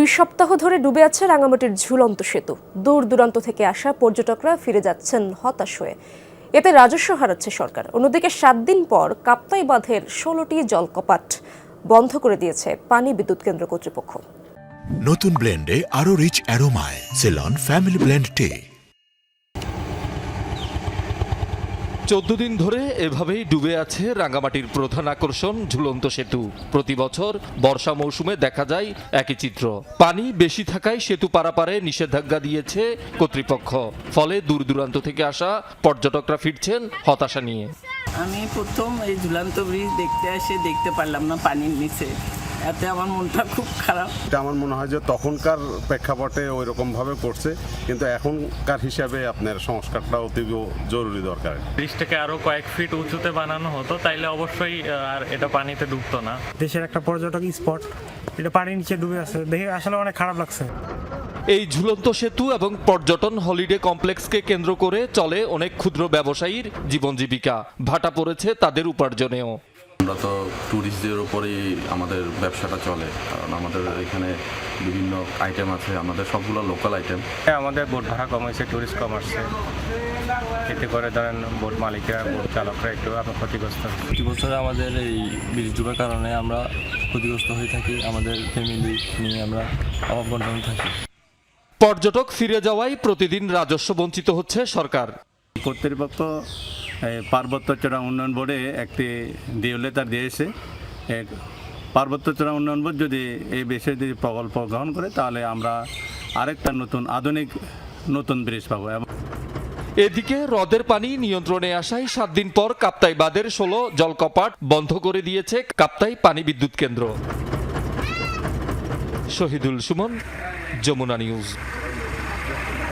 দুই সপ্তাহ ধরে ডুবে আছে রাঙামাটির ঝুলন্ত সেতু। দূর দূরান্ত থেকে আসা পর্যটকরা ফিরে যাচ্ছেন হতাশ হয়ে। এতে রাজস্ব হারাচ্ছে সরকার। অন্যদিকে সাত দিন পর কাপ্তাই বাঁধের ষোলোটি জলকপাট বন্ধ করে দিয়েছে পানি বিদ্যুৎ কেন্দ্র কর্তৃপক্ষ। নতুন ব্লেন্ডে আরও রিচ অ্যারোমায় সেলন ফ্যামিলি ব্লেন্ড টে চোদ্দ দিন ধরে এভাবেই ডুবে আছে রাঙ্গামাটির প্রধান আকর্ষণ ঝুলন্ত সেতু। প্রতি বছর বর্ষা মৌসুমে দেখা যায় একই চিত্র। পানি বেশি থাকায় সেতু পারাপারে নিষেধাজ্ঞা দিয়েছে কর্তৃপক্ষ। ফলে দূর দূরান্ত থেকে আসা পর্যটকরা ফিরছেন হতাশা নিয়ে। আমি প্রথম এই ঝুলন্ত ব্রিজ দেখতে এসে দেখতে পারলাম না পানির নিচে। এতে আমার মনটা খুব খারাপ। এটা আমার মনে হয় যে তখনকার প্রেক্ষাপটে ওই রকমভাবে করছে কিন্তু এখনকার হিসাবে আপনার সংস্কারটা অতি জরুরি দরকার। ব্রিজটাকে আরও কয়েক ফিট উঁচুতে বানানো হতো তাইলে অবশ্যই আর এটা পানিতে ডুবতো না। দেশের একটা পর্যটক স্পট এটা পানির নিচে ডুবে আছে। দেখে আসলে অনেক খারাপ লাগছে। এই ঝুলন্ত সেতু এবং পর্যটন হলিডে কমপ্লেক্সকে কেন্দ্র করে চলে অনেক ক্ষুদ্র ব্যবসায়ীর জীবন জীবিকা। ভাটা পড়েছে তাদের উপার্জনেও। আমরা তো ট্যুরিস্টদের উপরেই আমাদের ব্যবসাটা চলে। কারণ আমাদের এখানে বিভিন্ন আইটেম আছে আমাদের সবগুলো লোকাল আইটেম হ্যাঁ, আমাদের বোট ভাড়া কম হয়েছে ট্যুরিস্ট কম আসছে। এতে করে ধরেন বোট মালিকরা বোট চালকরা একটু আপনার ক্ষতিগ্রস্ত প্রতি বছর আমাদের এই ব্রিজ ডুবার কারণে আমরা ক্ষতিগ্রস্ত হয়ে থাকি আমাদের ফ্যামিলি নিয়ে আমরা অভাব থাকি। পর্যটক ফিরে যাওয়ায় প্রতিদিন রাজস্ব বঞ্চিত হচ্ছে সরকার। কর্তৃপক্ষ পার্বত্য চূড়া উন্নয়ন বোর্ডে একটি ডিওলেটার দিয়েছে। পার্বত্য চড়া উন্নয়ন বোর্ড যদি এই বিষয়ে যদি প্রকল্প গ্রহণ করে, তাহলে আমরা আরেকটা নতুন আধুনিক নতুন ব্রিজ পাবো এবং এদিকে হ্রদের পানি নিয়ন্ত্রণে আসায় সাত দিন পর কাপ্তাই বাঁধের ষোলো জলকপাট বন্ধ করে দিয়েছে কাপ্তাই পানি বিদ্যুৎ কেন্দ্র। শহীদুল সুমন, যমুনা নিউজ।